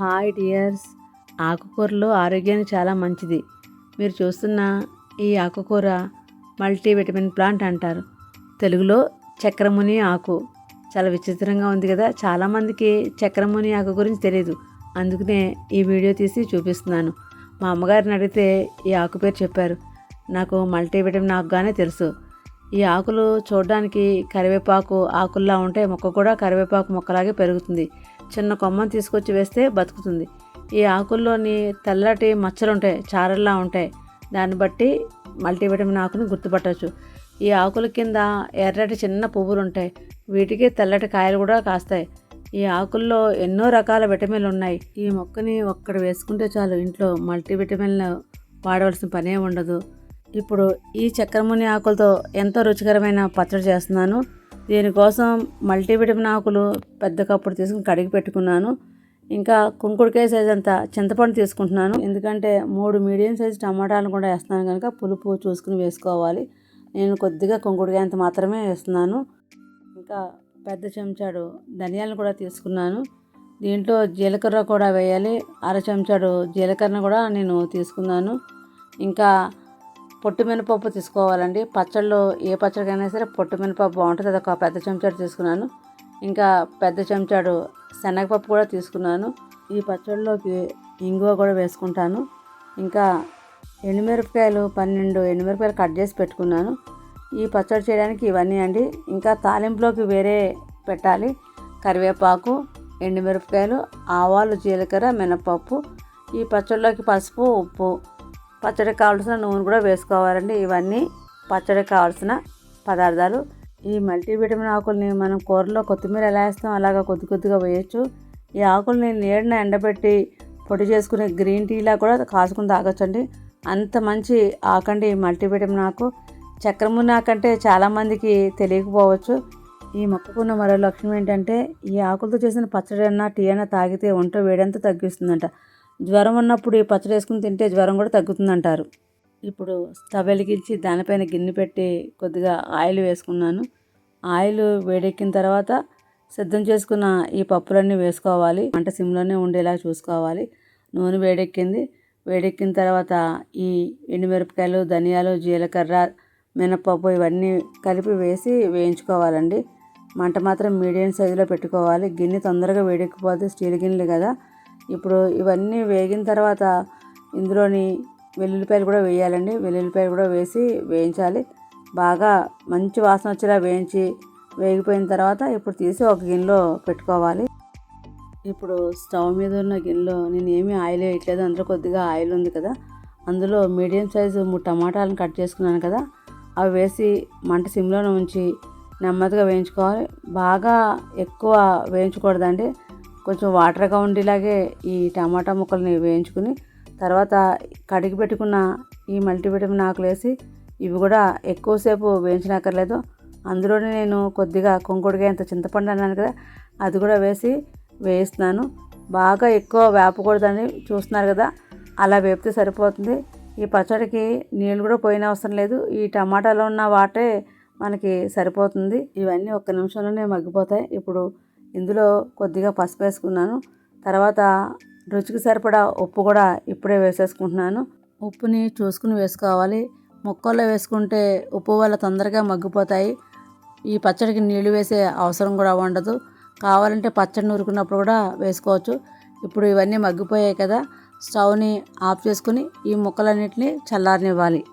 Hi dears. ఆకుకూరలు ఆరోగ్యానికి చాలా మంచిది. మీరు చూస్తున్న ఈ ఆకుకూర మల్టీవిటమిన్ ప్లాంట్ అంటారు. తెలుగులో చక్రముని ఆకు. చాలా విచిత్రంగా ఉంది కదా? చాలామందికి చక్రముని ఆకు గురించి తెలియదు అందుకనే ఈ వీడియో తీసి చూపిస్తున్నాను. మా అమ్మగారిని అడిగితే ఈ ఆకు పేరు చెప్పారు. నాకు మల్టీవిటమిన్ ఆకుగానే తెలుసు. ఈ ఆకులు చూడడానికి కరివేపాకు ఆకుల్లా ఉంటే మొక్క కూడా కరివేపాకు మొక్కలాగే పెరుగుతుంది. చిన్న కొమ్మను తీసుకొచ్చి వేస్తే బతుకుతుంది. ఈ ఆకుల్లోని తెల్లటి మచ్చలు ఉంటాయి చారల్లా ఉంటాయి. దాన్ని బట్టి మల్టీవిటమిన్ ఆకుని గుర్తుపట్టవచ్చు ఈ ఆకుల కింద ఎర్రటి చిన్న పువ్వులు ఉంటాయి వీటికి తెల్లటి కాయలు కూడా కాస్తాయి. ఈ ఆకుల్లో ఎన్నో రకాల విటమిన్లు ఉన్నాయి ఈ మొక్కని ఒక్కడ వేసుకుంటే చాలు ఇంట్లో మల్టీవిటమిన్లు వాడవలసిన పనే ఉండదు. ఇప్పుడు ఈ చక్రముని ఆకులతో ఎంతో రుచికరమైన పచ్చడి చేస్తున్నాను. దీనికోసం మల్టీవిటమిన్ ఆకులు పెద్ద కప్పుడు తీసుకుని కడిగి పెట్టుకున్నాను. ఇంకా కుంకుడుకాయ సైజ్ అంత చింతపండు తీసుకుంటున్నాను. ఎందుకంటే మూడు మీడియం సైజ్ టమాటాలను కూడా వేస్తున్నాను కనుక పులుపు చూసుకుని వేసుకోవాలి. నేను కొద్దిగా కుంకుడుకాయ అంత మాత్రమే వేస్తున్నాను. ఇంకా పెద్ద చెంచాడు ధనియాలను కూడా తీసుకున్నాను. దీంట్లో జీలకర్ర కూడా వేయాలి. అర చెంచాడు జీలకర్ర కూడా నేను తీసుకున్నాను. ఇంకా పొట్టు మినపప్పు తీసుకోవాలండి. పచ్చళ్ళు ఏ పచ్చడికైనా సరే పొట్టు మినపప్పు బాగుంటుంది. అదొక పెద్ద చెంచాడు తీసుకున్నాను. ఇంకా పెద్ద చెంచాడు శనగపప్పు కూడా తీసుకున్నాను. ఈ పచ్చళ్ళలోకి ఇంగువ కూడా వేసుకుంటాను. ఇంకా ఎండుమిరపకాయలు పన్నెండు ఎండుమిరపకాయలు కట్ చేసి పెట్టుకున్నాను. ఈ పచ్చడి చేయడానికి ఇవన్నీ అండి. ఇంకా తాలింపులోకి వేరే పెట్టాలి. కరివేపాకు ఎండుమిరపకాయలు ఆవాలు జీలకర్ర మినపప్పు ఈ పచ్చడిలోకి పసుపు ఉప్పు పచ్చడి కావాల్సిన నూనె కూడా వేసుకోవాలండి. ఇవన్నీ పచ్చడికి కావాల్సిన పదార్థాలు. ఈ మల్టీవిటమిన్ ఆకుల్ని మనం కూరలో కొత్తిమీర ఎలా వేస్తాం అలాగా కొద్ది కొద్దిగా వేయచ్చు. ఈ ఆకుల్ని నీడన ఎండబెట్టి పొడి చేసుకునే గ్రీన్ టీలా కూడా కాసుకుని తాగొచ్చండి. అంత మంచి ఆకండి ఈ మల్టీవిటమిన్ ఆకు. చక్రమున్న ఆకంటే చాలామందికి తెలియకపోవచ్చు. ఈ మొక్కకున్న మరో లక్షణం ఏంటంటే ఈ ఆకులతో చేసిన పచ్చడి అన్న టీ అన్న తాగితే ఒంట వేడంతా తగ్గిస్తుందంట. జ్వరం ఉన్నప్పుడు ఈ పచ్చడి వేసుకుని తింటే జ్వరం కూడా తగ్గుతుందంటారు. ఇప్పుడు స్టవ్ వెలిగించి దానిపైన గిన్నె పెట్టి కొద్దిగా ఆయిల్ వేసుకున్నాను. ఆయిల్ వేడెక్కిన తర్వాత సిద్ధం చేసుకున్న ఈ పప్పులన్నీ వేసుకోవాలి. వంట సిమ్లోనే ఉండేలా చూసుకోవాలి. నూనె వేడెక్కింది. వేడెక్కిన తర్వాత ఈ ఎండుమిరపకాయలు ధనియాలు జీలకర్ర మినపప్పు ఇవన్నీ కలిపి వేసి వేయించుకోవాలండి. మంట మాత్రం మీడియం సైజులో పెట్టుకోవాలి. గిన్నె తొందరగా వేడెక్కిపోతే స్టీల్ గిన్నెలు కదా. ఇప్పుడు ఇవన్నీ వేగిన తర్వాత ఇందులోని వెల్లుల్లిపాయలు కూడా వేయాలండి. వెల్లుల్లిపాయలు కూడా వేసి వేయించాలి. బాగా మంచి వాసన వచ్చేలా వేయించి వేగిపోయిన తర్వాత ఇప్పుడు తీసి ఒక గిన్నెలో పెట్టుకోవాలి. ఇప్పుడు స్టవ్ మీద ఉన్న గిన్నెలో నేను ఏమీ ఆయిల్ వేయట్లేదు. అందులో కొద్దిగా ఆయిల్ ఉంది కదా. అందులో మీడియం సైజు మూడు టమాటాలను కట్ చేసుకున్నాను కదా. అవి వేసి మంట సిమ్లోనే ఉంచి నెమ్మదిగా వేయించుకోవాలి. బాగా ఎక్కువ వేయించకూడదండి. కొంచెం వాటర్గా ఉండేలాగే ఈ టమాటా ముక్కల్ని వేయించుకుని తర్వాత కడిగి పెట్టుకున్న ఈ మల్టీవిటమిన్ ఆకులు వేసి ఇవి కూడా ఎక్కువసేపు వేయించనక్కర్లేదు. అందులోనే నేను కొద్దిగా కుంకుడుకాయ చింతపండు అన్నాను కదా అది కూడా వేసి వేయిస్తున్నాను. బాగా ఎక్కువ వేపకూడదని చూస్తున్నారు కదా అలా వేపితే సరిపోతుంది. ఈ పచ్చడికి నీళ్ళు కూడా పోయిన అవసరం లేదు. ఈ టమాటాలో ఉన్న వాటే మనకి సరిపోతుంది. ఇవన్నీ ఒక్క నిమిషంలోనే మగ్గిపోతాయి. ఇప్పుడు ఇందులో కొద్దిగా పసుపు వేసుకున్నాను. తర్వాత రుచికి సరిపడా ఉప్పు కూడా ఇప్పుడే వేసేసుకుంటున్నాను. ఉప్పుని చూసుకుని వేసుకోవాలి. ముక్కల్లో వేసుకుంటే ఉప్పు వల్ల తొందరగా మగ్గిపోతాయి. ఈ పచ్చడికి నీళ్ళు వేసే అవసరం కూడా ఉండదు. కావాలంటే పచ్చడి నూరుకున్నప్పుడు కూడా వేసుకోవచ్చు. ఇప్పుడు ఇవన్నీ మగ్గిపోయాయి కదా స్టవ్ని ఆఫ్ చేసుకుని ఈ ముక్కలన్నిటిని చల్లారనివ్వాలి.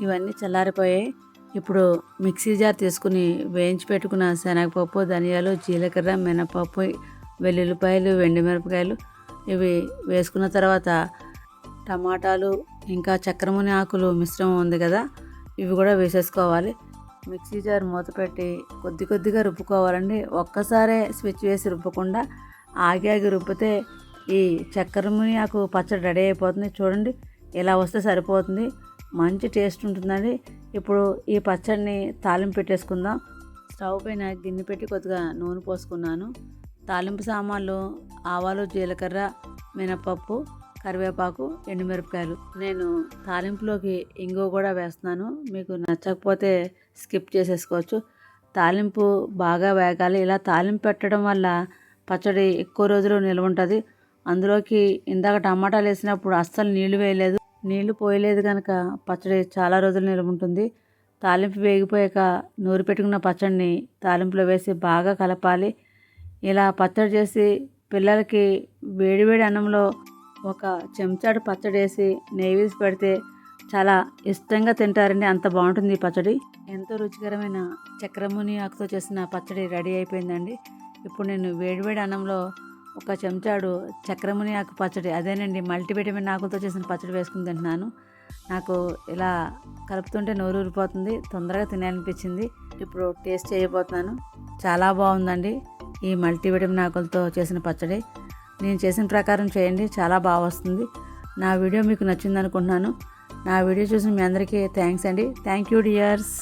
ఇవన్నీ చల్లారిపోయాయి. ఇప్పుడు మిక్సీ జార్ తీసుకుని వేయించి పెట్టుకున్న శనగపప్పు ధనియాలు జీలకర్ర మినపప్పు వెల్లుల్లిపాయలు మిరపకాయలు ఇవి వేసుకున్న తర్వాత టమాటాలు ఇంకా చక్రముని ఆకులు మిశ్రమం ఉంది కదా ఇవి కూడా వేసేసుకోవాలి. మిక్సీ జార్ మూత పెట్టి కొద్ది కొద్దిగా రుబ్బుకోవాలండి. ఒక్కసారే స్విచ్ వేసి రుబ్బకుండా ఆగి ఆగి రుబ్బితే ఈ చక్కెరముని ఆకు పచ్చడి రెడీ అయిపోతుంది. చూడండి ఇలా వస్తే సరిపోతుంది. మంచి టేస్ట్ ఉంటుందండి. ఇప్పుడు ఈ పచ్చడిని తాలింపు పెట్టేసుకుందాం. స్టవ్ పైన గిన్నె పెట్టి కొద్దిగా నూనె పోసుకున్నాను. తాలింపు సామాన్లు ఆవాలు జీలకర్ర మినపప్పు కరివేపాకు ఎండుమిరపకాయలు. నేను తాలింపులోకి ఇంగువ కూడా వేస్తున్నాను. మీకు నచ్చకపోతే స్కిప్ చేసేసుకోవచ్చు. తాలింపు బాగా వేగాలి. ఇలా తాలింపు పెట్టడం వల్ల పచ్చడి ఎక్కువ రోజులు నిల్వ ఉంటుంది. అందులోకి ఇందాక టమాటాలు వేసినప్పుడు అస్సలు నీళ్ళు వేయలేదు. నీళ్ళు పోయలేదు కనుక పచ్చడి చాలా రోజులు నిల్వ ఉంటుంది తాలింపు వేగిపోయాక నూరి పెట్టుకున్న పచ్చడిని తాలింపులో వేసి బాగా కలపాలి. ఇలా పచ్చడి చేసి పిల్లలకి వేడివేడి అన్నంలో ఒక చెంచాడు పచ్చడి వేసి నెయ్యి వేసి పెడితే చాలా ఇష్టంగా తింటారండి. అంత బాగుంటుంది ఈ పచ్చడి. ఎంతో రుచికరమైన చక్రముని ఆకుతో చేసిన పచ్చడి రెడీ అయిపోయిందండి. ఇప్పుడు నేను వేడివేడి అన్నంలో ఒక చెంచాడు చక్రముని ఆకు పచ్చడి అదేనండి మల్టీవిటమిన్ ఆకులతో చేసిన పచ్చడి వేసుకుని తింటున్నాను. నాకు ఇలా కలుపుతుంటే నోరు ఊరిపోతుంది తొందరగా తినాలనిపించింది. ఇప్పుడు టేస్ట్ చేయబోతున్నాను. చాలా బాగుందండి ఈ మల్టీవిటమిన్ ఆకులతో చేసిన పచ్చడి. నేను చేసిన ప్రకారం చేయండి చాలా బాగా వస్తుంది. నా వీడియో మీకు నచ్చింది అనుకుంటున్నాను నా వీడియో చూసిన మీ అందరికీ థ్యాంక్స్ అండి. Thank you dears.